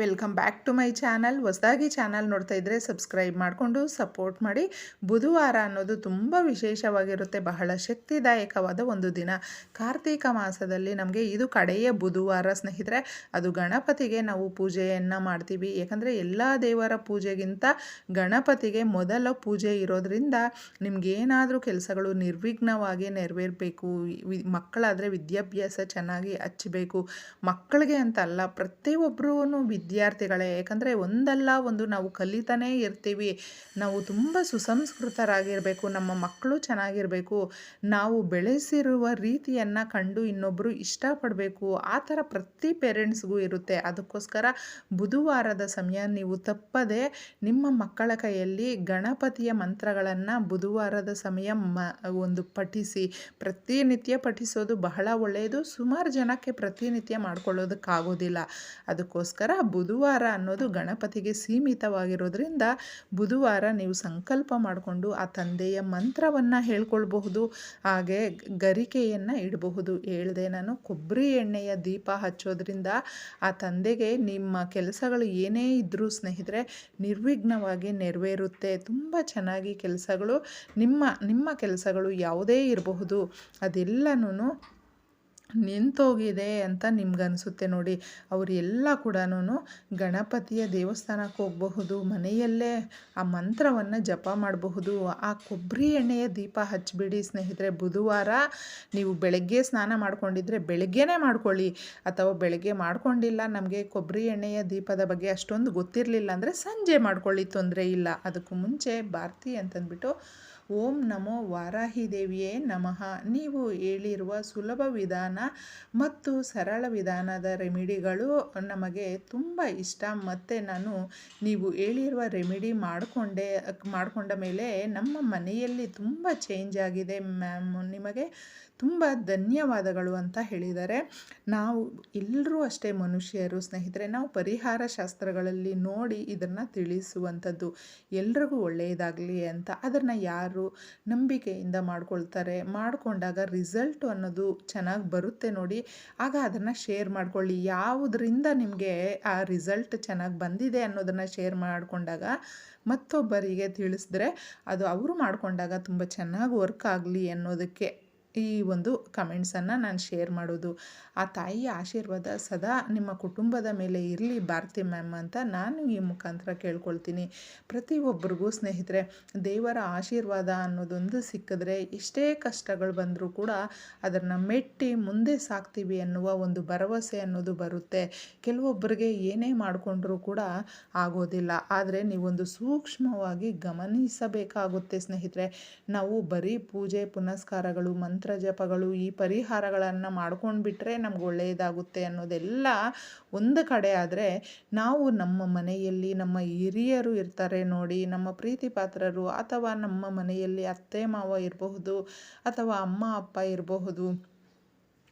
Welcome back to my channel. ಹೊಸದಾಗಿ channel ನೋಡ್ತಾ ಇದ್ದರೆ ಸಬ್ಸ್ಕ್ರೈಬ್ ಮಾಡಿಕೊಂಡು ಸಪೋರ್ಟ್ ಮಾಡಿ. ಬುಧವಾರ ಅನ್ನೋದು ತುಂಬ ವಿಶೇಷವಾಗಿರುತ್ತೆ. ಬಹಳ ಶಕ್ತಿದಾಯಕವಾದ ಒಂದು ದಿನ. ಕಾರ್ತೀಕ ಮಾಸದಲ್ಲಿ ನಮಗೆ ಇದು ಕಡೆಯ ಬುಧವಾರ ಸ್ನೇಹಿತರೆ. ಅದು ಗಣಪತಿಗೆ ನಾವು ಪೂಜೆಯನ್ನು ಮಾಡ್ತೀವಿ. ಯಾಕಂದರೆ ಎಲ್ಲ ದೇವರ ಪೂಜೆಗಿಂತ ಗಣಪತಿಗೆ ಮೊದಲ ಪೂಜೆ ಇರೋದ್ರಿಂದ ನಿಮಗೇನಾದರೂ ಕೆಲಸಗಳು ನಿರ್ವಿಘ್ನವಾಗಿ ನೆರವೇರಬೇಕು. ಮಕ್ಕಳಾದರೆ ವಿದ್ಯಾಭ್ಯಾಸ ಚೆನ್ನಾಗಿ ಹಚ್ಚಬೇಕು ಮಕ್ಕಳಿಗೆ ಅಂತ ಅಲ್ಲ ಪ್ರತಿಯೊಬ್ಬರೂ ವಿದ್ಯಾರ್ಥಿಗಳೇ ಯಾಕಂದರೆ ಒಂದಲ್ಲ ಒಂದು ನಾವು ಕಲಿತಾನೇ ಇರ್ತೀವಿ. ನಾವು ತುಂಬ ಸುಸಂಸ್ಕೃತರಾಗಿರಬೇಕು, ನಮ್ಮ ಮಕ್ಕಳು ಚೆನ್ನಾಗಿರಬೇಕು, ನಾವು ಬೆಳೆಸಿರುವ ರೀತಿಯನ್ನು ಕಂಡು ಇನ್ನೊಬ್ಬರು ಇಷ್ಟಪಡಬೇಕು, ಆ ಥರ ಪ್ರತಿ ಪೇರೆಂಟ್ಸ್ಗೂ ಇರುತ್ತೆ. ಅದಕ್ಕೋಸ್ಕರ ಬುಧವಾರದ ಸಮಯ ನೀವು ತಪ್ಪದೆ ನಿಮ್ಮ ಮಕ್ಕಳ ಕೈಯಲ್ಲಿ ಗಣಪತಿಯ ಮಂತ್ರಗಳನ್ನು ಬುಧವಾರದ ಸಮಯ ಮ, ಒಂದು ಪಠಿಸಿ, ಪ್ರತಿನಿತ್ಯ ಪಠಿಸೋದು ಬಹಳ ಒಳ್ಳೆಯದು. ಸುಮಾರು ಜನಕ್ಕೆ ಪ್ರತಿನಿತ್ಯ ಮಾಡ್ಕೊಳ್ಳೋದಕ್ಕಾಗೋದಿಲ್ಲ. ಅದಕ್ಕೋಸ್ಕರ ಬುಧವಾರ ಅನ್ನೋದು ಗಣಪತಿಗೆ ಸೀಮಿತವಾಗಿರೋದ್ರಿಂದ ಬುಧವಾರ ನೀವು ಸಂಕಲ್ಪ ಮಾಡಿಕೊಂಡು ಆ ತಂದೆಯ ಮಂತ್ರವನ್ನು ಹೇಳ್ಕೊಳ್ಬಹುದು, ಹಾಗೆ ಗರಿಕೆಯನ್ನು ಇಡಬಹುದು. ಹೇಳಿದೆ, ನಾನು ಕೊಬ್ಬರಿ ಎಣ್ಣೆಯ ದೀಪ ಹಚ್ಚೋದ್ರಿಂದ ಆ ತಂದೆಗೆ ನಿಮ್ಮ ಕೆಲಸಗಳು ಏನೇ ಇದ್ದರೂ ಸ್ನೇಹಿತರೆ, ನಿರ್ವಿಘ್ನವಾಗಿ ನೆರವೇರುತ್ತೆ. ತುಂಬ ಚೆನ್ನಾಗಿ ಕೆಲಸಗಳು, ನಿಮ್ಮ ನಿಮ್ಮ ಕೆಲಸಗಳು ಯಾವುದೇ ಇರಬಹುದು. ಅದೆಲ್ಲನೂ ನಿಂತೋಗಿದೆ ಅಂತ ನಿಮ್ಗನ್ಸುತ್ತೆ ನೋಡಿ. ಅವರು ಎಲ್ಲ ಕೂಡ ಗಣಪತಿಯ ದೇವಸ್ಥಾನಕ್ಕೆ ಹೋಗಬಹುದು, ಮನೆಯಲ್ಲೇ ಆ ಮಂತ್ರವನ್ನು ಜಪ ಮಾಡಬಹುದು, ಆ ಕೊಬ್ಬರಿ ಎಣ್ಣೆಯ ದೀಪ ಹಚ್ಚಿಬಿಡಿ ಸ್ನೇಹಿತರೆ. ಬುಧವಾರ ನೀವು ಬೆಳಗ್ಗೆ ಸ್ನಾನ ಮಾಡ್ಕೊಂಡಿದ್ರೆ ಬೆಳಗ್ಗೆನೇ ಮಾಡ್ಕೊಳ್ಳಿ. ಅಥವಾ ಬೆಳಗ್ಗೆ ಮಾಡ್ಕೊಂಡಿಲ್ಲ ನಮಗೆ ಕೊಬ್ಬರಿ ಎಣ್ಣೆಯ ದೀಪದ ಬಗ್ಗೆ ಅಷ್ಟೊಂದು ಗೊತ್ತಿರಲಿಲ್ಲ ಅಂದರೆ ಸಂಜೆ ಮಾಡ್ಕೊಳ್ಳಿ, ತೊಂದರೆ ಇಲ್ಲ. ಅದಕ್ಕೂ ಮುಂಚೆ ಭಾರತಿ ಅಂತಂದ್ಬಿಟ್ಟು ಓಂ ನಮೋ ವಾರಾಹಿ ದೇವಿಯೇ ನಮಃ. ನೀವು ಹೇಳಿರುವ ಸುಲಭ ವಿಧಾನ ಮತ್ತು ಸರಳ ವಿಧಾನದ ರೆಮಿಡಿಗಳು ನಮಗೆ ತುಂಬ ಇಷ್ಟ. ಮತ್ತು ನಾನು ನೀವು ಹೇಳಿರುವ ರೆಮಿಡಿ ಮಾಡಿಕೊಂಡೆ, ಮಾಡಿಕೊಂಡ ಮೇಲೆ ನಮ್ಮ ಮನೆಯಲ್ಲಿ ತುಂಬ ಚೇಂಜ್ ಆಗಿದೆ ಮ್ಯಾಮ್. ನಿಮಗೆ ತುಂಬ ಧನ್ಯವಾದಗಳು ಅಂತ ಹೇಳಿದ್ದಾರೆ ನಾವು ಎಲ್ಲರೂ ಅಷ್ಟೇ ಮನುಷ್ಯರು, ಸ್ನೇಹಿತರೆ, ನಾವು ಪರಿಹಾರ ಶಾಸ್ತ್ರಗಳಲ್ಲಿ ನೋಡಿ ಇದನ್ನು ತಿಳಿಸುವಂಥದ್ದು ಎಲ್ರಿಗೂ ಒಳ್ಳೆಯದಾಗಲಿ ಅಂತ. ಅದನ್ನು ಯಾರು ನಂಬಿಕೆಯಿಂದ ಮಾಡ್ಕೊಳ್ತಾರೆ, ಮಾಡಿಕೊಂಡಾಗ ರಿಸಲ್ಟ್ ಅನ್ನೋದು ಚೆನ್ನಾಗಿ ಬರುತ್ತೆ ನೋಡಿ. ಆಗ ಅದನ್ನು ಶೇರ್ ಮಾಡ್ಕೊಳ್ಳಿ. ಯಾವುದರಿಂದ ನಿಮಗೆ ಆ ರಿಸಲ್ಟ್ ಚೆನ್ನಾಗಿ ಬಂದಿದೆ ಅನ್ನೋದನ್ನು ಶೇರ್ ಮಾಡಿಕೊಂಡಾಗ ಮತ್ತೊಬ್ಬರಿಗೆ ತಿಳಿಸಿದ್ರೆ ಅದು ಅವರು ಮಾಡಿಕೊಂಡಾಗ ತುಂಬ ಚೆನ್ನಾಗಿ ವರ್ಕ್ ಆಗಲಿ ಅನ್ನೋದಕ್ಕೆ ಈ ಒಂದು ಕಮೆಂಟ್ಸನ್ನು ನಾನು ಶೇರ್ ಮಾಡೋದು. ಆ ತಾಯಿಯ ಆಶೀರ್ವಾದ ಸದಾ ನಿಮ್ಮ ಕುಟುಂಬದ ಮೇಲೆ ಇರಲಿ ಭಾರತಿ ಮ್ಯಾಮ್ ಅಂತ ನಾನು ಈ ಮುಖಾಂತರ ಕೇಳ್ಕೊಳ್ತೀನಿ. ಪ್ರತಿಯೊಬ್ಬರಿಗೂ ಸ್ನೇಹಿತರೆ, ದೇವರ ಆಶೀರ್ವಾದ ಅನ್ನೋದೊಂದು ಸಿಕ್ಕಿದ್ರೆ ಎಷ್ಟೇ ಕಷ್ಟಗಳು ಬಂದರೂ ಕೂಡ ಅದನ್ನು ಮೆಟ್ಟಿ ಮುಂದೆ ಸಾಕ್ತೀವಿ ಅನ್ನುವ ಒಂದು ಭರವಸೆ ಅನ್ನೋದು ಬರುತ್ತೆ. ಕೆಲವೊಬ್ಬರಿಗೆ ಏನೇ ಮಾಡಿಕೊಂಡ್ರೂ ಕೂಡ ಆಗೋದಿಲ್ಲ. ಆದರೆ ನೀವೊಂದು ಸೂಕ್ಷ್ಮವಾಗಿ ಗಮನಿಸಬೇಕಾಗುತ್ತೆ ಸ್ನೇಹಿತರೆ. ನಾವು ಬರೀ ಪೂಜೆ, ಪುನಸ್ಕಾರಗಳು, ಮಂತ್ರ ಮಂತ್ರ ಜಪಗಳು ಈ ಪರಿಹಾರಗಳನ್ನು ಮಾಡ್ಕೊಂಡು ಬಿಟ್ಟರೆ ನಮ್ಗೆ ಒಳ್ಳೆಯದಾಗುತ್ತೆ ಅನ್ನೋದೆಲ್ಲ ಒಂದು ಕಡೆ ಆದರೆ ನಾವು ನಮ್ಮ ಮನೆಯಲ್ಲಿ ನಮ್ಮ ಹಿರಿಯರು ಇರ್ತಾರೆ ನೋಡಿ, ನಮ್ಮ ಪ್ರೀತಿ ಪಾತ್ರರು ಅಥವಾ ನಮ್ಮ ಮನೆಯಲ್ಲಿ ಅತ್ತೆ ಮಾವ ಇರಬಹುದು ಅಥವಾ ಅಮ್ಮ, ಅಪ್ಪ ಇರಬಹುದು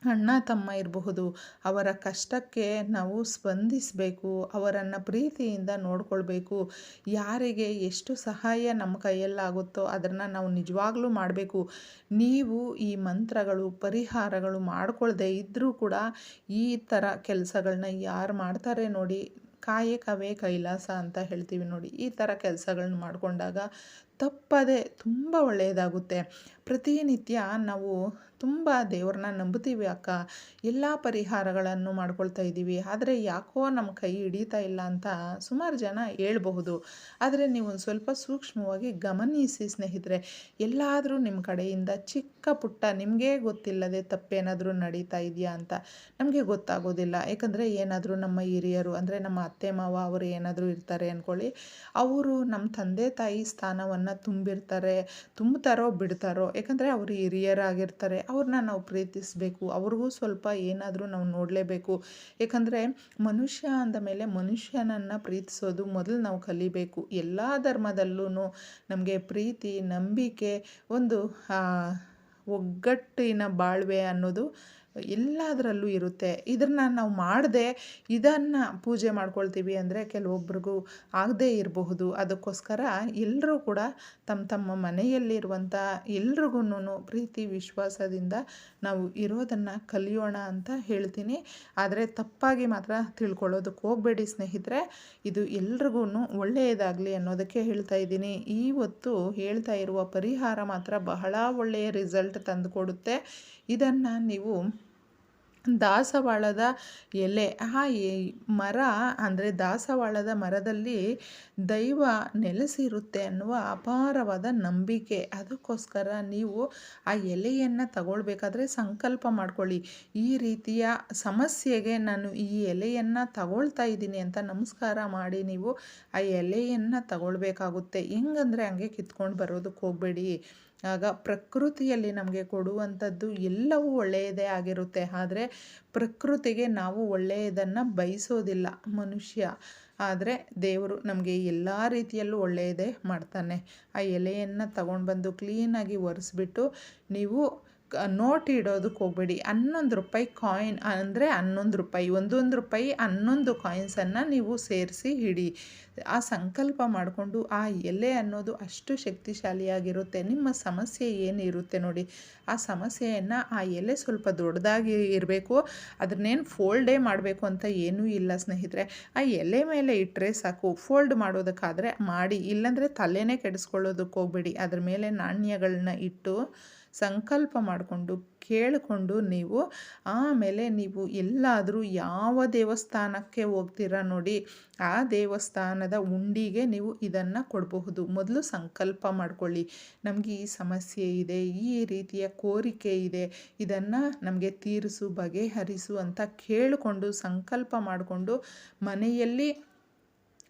ಅಣ್ಣ, ತಮ್ಮ ಇರಬಹುದು. ಅವರ ಕಷ್ಟಕ್ಕೆ ನಾವು ಸ್ಪಂದಿಸಬೇಕು. ಅವರನ್ನು ಪ್ರೀತಿಯಿಂದ ನೋಡ್ಕೊಳ್ಬೇಕು. ಯಾರಿಗೆ ಎಷ್ಟು ಸಹಾಯ ನಮ್ಮ ಕೈಯಲ್ಲಾಗುತ್ತೋ ಅದನ್ನು ನಾವು ನಿಜವಾಗ್ಲೂ ಮಾಡಬೇಕು. ನೀವು ಈ ಮಂತ್ರಗಳು, ಪರಿಹಾರಗಳು ಮಾಡಿಕೊಳ್ಳದೇ ಇದ್ದರೂ ಕೂಡ ಈ ಥರ ಕೆಲಸಗಳನ್ನ ಯಾರು ಮಾಡ್ತಾರೆ ನೋಡಿ, ಕಾಯಕವೇ ಕೈಲಾಸ ಅಂತ ಹೇಳ್ತೀವಿ ನೋಡಿ. ಈ ಥರ ಕೆಲಸಗಳನ್ನ ಮಾಡಿಕೊಂಡಾಗ ತಪ್ಪದೆ ತುಂಬ ಒಳ್ಳೆಯದಾಗುತ್ತೆ. ಪ್ರತಿನಿತ್ಯ ನಾವು ತುಂಬ ದೇವ್ರನ್ನ ನಂಬುತ್ತೀವಿ ಅಕ್ಕ. ಎಲ್ಲ ಪರಿಹಾರಗಳನ್ನು ಮಾಡ್ಕೊಳ್ತಾ ಇದ್ದೀವಿ. ಆದರೆ ಯಾಕೋ ನಮ್ಮ ಕೈ ಹಿಡಿತಾ ಇಲ್ಲ ಅಂತ ಸುಮಾರು ಜನ ಹೇಳ್ಬಹುದು. ಆದರೆ ನೀವು ಒಂದು ಸ್ವಲ್ಪ ಸೂಕ್ಷ್ಮವಾಗಿ ಗಮನಿಸಿ ಸ್ನೇಹಿತರೆ, ಎಲ್ಲಾದರೂ ನಿಮ್ಮ ಕಡೆಯಿಂದ ಚಿಕ್ಕ ಪುಟ್ಟ ನಿಮಗೇ ಗೊತ್ತಿಲ್ಲದೆ ತಪ್ಪೇನಾದರೂ ನಡೀತಾ ಇದೆಯಾ ಅಂತ ನಮಗೆ ಗೊತ್ತಾಗೋದಿಲ್ಲ. ಯಾಕಂದರೆ ಏನಾದರೂ ನಮ್ಮ ಹಿರಿಯರು, ಅಂದರೆ ನಮ್ಮ ಅತ್ತೆ ಮಾವ ಅವರು ಏನಾದರೂ ಇರ್ತಾರೆ ಅಂದ್ಕೊಳ್ಳಿ ಅವರು ನಮ್ಮ ತಂದೆ ತಾಯಿ ಸ್ಥಾನವನ್ನು ತುಂಬಿರ್ತಾರೆ ತುಂಬ್ತಾರೋ ಬಿಡ್ತಾರೋ, ಯಾಕಂದರೆ ಅವರು ಹಿರಿಯರಾಗಿರ್ತಾರೆ ಅವ್ರನ್ನ ನಾವು ಪ್ರೀತಿಸಬೇಕು, ಅವ್ರಿಗೂ ಸ್ವಲ್ಪ ಏನಾದರೂ ನಾವು ನೋಡಲೇಬೇಕು. ಯಾಕಂದರೆ ಮನುಷ್ಯ ಅಂದ ಮೇಲೆ ಮನುಷ್ಯನನ್ನು ಪ್ರೀತಿಸೋದು ಮೊದಲು ನಾವು ಕಲಿಬೇಕು. ಎಲ್ಲ ಧರ್ಮದಲ್ಲೂ ನಮಗೆ ಪ್ರೀತಿ, ನಂಬಿಕೆ ಒಂದು ಒಗ್ಗಟ್ಟಿನ ಬಾಳ್ವೆ ಅನ್ನೋದು ಎಲ್ಲದರಲ್ಲೂ ಇರುತ್ತೆ. ಇದನ್ನು ನಾವು ಮಾಡದೆ ಇದನ್ನು ಪೂಜೆ ಮಾಡ್ಕೊಳ್ತೀವಿ ಅಂದರೆ ಕೆಲವೊಬ್ರಿಗೂ ಆಗದೇ ಇರಬಹುದು. ಅದಕ್ಕೋಸ್ಕರ ಎಲ್ಲರೂ ಕೂಡ ತಮ್ಮ ತಮ್ಮ ಮನೆಯಲ್ಲಿರುವಂಥ ಎಲ್ರಿಗೂ ಪ್ರೀತಿ, ವಿಶ್ವಾಸದಿಂದ ನಾವು ಇರೋದನ್ನು ಕಲಿಯೋಣ ಅಂತ ಹೇಳ್ತೀನಿ. ಆದರೆ ತಪ್ಪಾಗಿ ಮಾತ್ರ ತಿಳ್ಕೊಳ್ಳೋದಕ್ಕೆ ಹೋಗಬೇಡಿ ಸ್ನೇಹಿತರೆ. ಇದು ಎಲ್ರಿಗೂ ಒಳ್ಳೆಯದಾಗಲಿ ಅನ್ನೋದಕ್ಕೆ ಹೇಳ್ತಾ ಇದ್ದೀನಿ. ಇವತ್ತು ಹೇಳ್ತಾ ಇರುವ ಪರಿಹಾರ ಮಾತ್ರ ಬಹಳ ಒಳ್ಳೆಯ ರಿಸಲ್ಟ್ ತಂದುಕೊಡುತ್ತೆ. ಇದನ್ನು ನೀವು ದಾಸವಾಳದ ಎಲೆ. ಆ ಮರ ಅಂದರೆ ದಾಸವಾಳದ ಮರದಲ್ಲಿ ದೈವ ನೆಲೆಸಿರುತ್ತೆ ಅನ್ನುವ ಅಪಾರವಾದ ನಂಬಿಕೆ. ಅದಕ್ಕೋಸ್ಕರ ನೀವು ಆ ಎಲೆಯನ್ನು ತಗೊಳ್ಬೇಕಾದ್ರೆ ಸಂಕಲ್ಪ ಮಾಡ್ಕೊಳ್ಳಿ. ಈ ರೀತಿಯ ಸಮಸ್ಯೆಗೆ ನಾನು ಈ ಎಲೆಯನ್ನು ತಗೊಳ್ತಾ ಇದ್ದೀನಿ ಅಂತ ನಮಸ್ಕಾರ ಮಾಡಿ ನೀವು ಆ ಎಲೆಯನ್ನು ತಗೊಳ್ಬೇಕಾಗುತ್ತೆ. ಹೆಂಗಂದರೆ ಹಂಗೆ ಕಿತ್ಕೊಂಡು ಬರೋದಕ್ಕೆ ಹೋಗಬೇಡಿ. ಆಗ ಪ್ರಕೃತಿಯಲ್ಲಿ ನಮಗೆ ಕೊಡುವಂಥದ್ದು ಎಲ್ಲವೂ ಒಳ್ಳೆಯದೇ ಆಗಿರುತ್ತೆ. ಆದರೆ ಪ್ರಕೃತಿಗೆ ನಾವು ಒಳ್ಳೆಯದನ್ನು ಬಯಸೋದಿಲ್ಲ ಮನುಷ್ಯ. ಆದರೆ ದೇವರು ನಮಗೆ ಎಲ್ಲ ರೀತಿಯಲ್ಲೂ ಒಳ್ಳೆಯದೇ ಮಾಡ್ತಾನೆ. ಆ ಎಲೆಯನ್ನು ತಗೊಂಡು ಬಂದು ಕ್ಲೀನಾಗಿ ಒರೆಸ್ಬಿಟ್ಟು ನೀವು ನೋಟ್ ಇಡೋದಕ್ಕೆ ಹೋಗಬೇಡಿ. ಹನ್ನೊಂದು ರೂಪಾಯಿ ಕಾಯಿನ್ ಅಂದರೆ ಹನ್ನೊಂದು ರೂಪಾಯಿ, ಒಂದೊಂದು ರೂಪಾಯಿ ಹನ್ನೊಂದು ಕಾಯಿನ್ಸನ್ನು ನೀವು ಸೇರಿಸಿ ಹಿಡಿ. ಆ ಸಂಕಲ್ಪ ಮಾಡಿಕೊಂಡು ಆ ಎಲೆ ಅನ್ನೋದು ಅಷ್ಟು ಶಕ್ತಿಶಾಲಿಯಾಗಿರುತ್ತೆ. ನಿಮ್ಮ ಸಮಸ್ಯೆ ಏನಿರುತ್ತೆ ನೋಡಿ, ಆ ಸಮಸ್ಯೆಯನ್ನು ಆ ಎಲೆ ಸ್ವಲ್ಪ ದೊಡ್ಡದಾಗಿ ಇರಬೇಕು, ಅದನ್ನೇನು ಫೋಲ್ಡೇ ಮಾಡಬೇಕು ಅಂತ ಏನೂ ಇಲ್ಲ ಸ್ನೇಹಿತರೆ. ಆ ಎಲೆ ಮೇಲೆ ಇಟ್ಟರೆ ಸಾಕು, ಫೋಲ್ಡ್ ಮಾಡೋದಕ್ಕಾದರೆ ಮಾಡಿ, ಇಲ್ಲಾಂದರೆ ತಲೆನೇ ಕೆಡಿಸ್ಕೊಳ್ಳೋದಕ್ಕೆ ಹೋಗಬೇಡಿ. ಅದ್ರ ಮೇಲೆ ನಾಣ್ಯಗಳನ್ನ ಇಟ್ಟು ಸಂಕಲ್ಪ ಮಾಡಿಕೊಂಡು ಕೇಳಿಕೊಂಡು ನೀವು ಆಮೇಲೆ ನೀವು ಎಲ್ಲಾದರೂ ಯಾವ ದೇವಸ್ಥಾನಕ್ಕೆ ಹೋಗ್ತೀರಾ ನೋಡಿ, ಆ ದೇವಸ್ಥಾನದ ಉಂಡಿಗೆ ನೀವು ಇದನ್ನು ಕೊಡಬಹುದು. ಮೊದಲು ಸಂಕಲ್ಪ ಮಾಡಿಕೊಳ್ಳಿ. ನಮಗೆ ಈ ಸಮಸ್ಯೆ ಇದೆ, ಈ ರೀತಿಯ ಕೋರಿಕೆ ಇದೆ, ಇದನ್ನು ನಮಗೆ ತೀರಿಸು, ಬಗೆಹರಿಸು ಅಂತ ಕೇಳಿಕೊಂಡು, ಸಂಕಲ್ಪ ಮಾಡಿಕೊಂಡು ಮನೆಯಲ್ಲಿ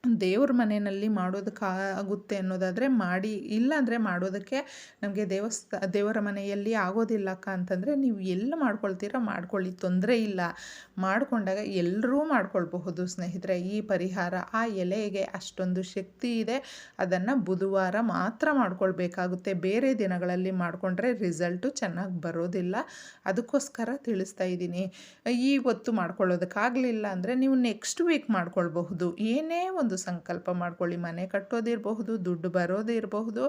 ದೇವ್ರ ಮನೆಯಲ್ಲಿ ಮಾಡೋದಕ್ಕಾಗುತ್ತೆ ಅನ್ನೋದಾದರೆ ಮಾಡಿ ಇಲ್ಲಾಂದರೆ ಮಾಡೋದಕ್ಕೆ ನಮಗೆ ದೇವಸ್ಥ, ದೇವರ ಮನೆಯಲ್ಲಿ ಆಗೋದಿಲ್ಲಕ್ಕ ಅಂತಂದರೆ ನೀವು ಎಲ್ಲಿ ಮಾಡ್ಕೊಳ್ತೀರೋ ಮಾಡ್ಕೊಳ್ಳಿ, ತೊಂದರೆ ಇಲ್ಲ. ಮಾಡಿಕೊಂಡಾಗ ಎಲ್ಲರೂ ಮಾಡ್ಕೊಳ್ಬಹುದು ಸ್ನೇಹಿತರೆ. ಈ ಪರಿಹಾರ, ಆ ಎಲೆಗೆ ಅಷ್ಟೊಂದು ಶಕ್ತಿ ಇದೆ. ಅದನ್ನು ಬುಧವಾರ ಮಾತ್ರ ಮಾಡ್ಕೊಳ್ಬೇಕಾಗುತ್ತೆ. ಬೇರೆ ದಿನಗಳಲ್ಲಿ ಮಾಡಿಕೊಂಡ್ರೆ ರಿಸಲ್ಟು ಚೆನ್ನಾಗಿ ಬರೋದಿಲ್ಲ. ಅದಕ್ಕೋಸ್ಕರ ತಿಳಿಸ್ತಾ ಇದ್ದೀನಿ. ಇವತ್ತು ಮಾಡ್ಕೊಳ್ಳೋದಕ್ಕಾಗಲಿಲ್ಲ ಅಂದರೆ ನೀವು ನೆಕ್ಸ್ಟ್ ವೀಕ್ ಮಾಡ್ಕೊಳ್ಬಹುದು. ಏನೇ ಒಂದು ಸಂಕಲ್ಪ ಮಾಡ್ಕೊಳ್ಳಿ. ಮನೆ ಕಟ್ಟೋದಿರಬಹುದು ದುಡ್ಡು ಬರೋದಿರಬಹುದು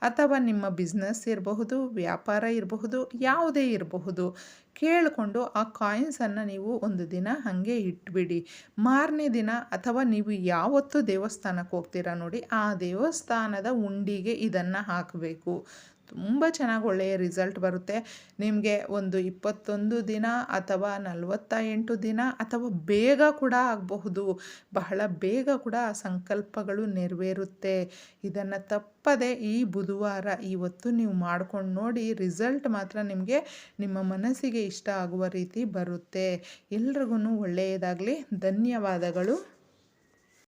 ಅಥವಾ ನಿಮ್ಮ ಬಿಸ್ನೆಸ್ ಇರಬಹುದು, ವ್ಯಾಪಾರ ಇರಬಹುದು, ಯಾವುದೇ ಇರಬಹುದು. ಕೇಳಿಕೊಂಡು ಆ ಕಾಯಿನ್ಸನ್ನು ನೀವು ಒಂದು ದಿನ ಹಾಗೆ ಇಟ್ಬಿಡಿ. ಮಾರನೇ ದಿನ ಅಥವಾ ನೀವು ಯಾವತ್ತು ದೇವಸ್ಥಾನಕ್ಕೆ ಹೋಗ್ತೀರಾ ನೋಡಿ, ಆ ದೇವಸ್ಥಾನದ ಉಂಡಿಗೆ ಇದನ್ನು ಹಾಕಬೇಕು. ತುಂಬ ಚೆನ್ನಾಗಿ ಒಳ್ಳೆಯ ರಿಸಲ್ಟ್ ಬರುತ್ತೆ. ನಿಮಗೆ ಒಂದು ಇಪ್ಪತ್ತೊಂದು ದಿನ ಅಥವಾ ನಲವತ್ತ ಎಂಟು ದಿನ ಅಥವಾ ಬೇಗ ಕೂಡ ಆಗಬಹುದು. ಬಹಳ ಬೇಗ ಕೂಡ ಸಂಕಲ್ಪಗಳು ನೆರವೇರುತ್ತೆ. ಇದನ್ನು ತಪ್ಪದೆ ಈ ಬುಧವಾರ ಇವತ್ತು ನೀವು ಮಾಡ್ಕೊಂಡು ನೋಡಿ ರಿಸಲ್ಟ್ ಮಾತ್ರ ನಿಮಗೆ ನಿಮ್ಮ ಮನಸ್ಸಿಗೆ ಇಷ್ಟ ಆಗುವ ರೀತಿ ಬರುತ್ತೆ. ಎಲ್ರಿಗೂ ಒಳ್ಳೆಯದಾಗಲಿ. ಧನ್ಯವಾದಗಳು.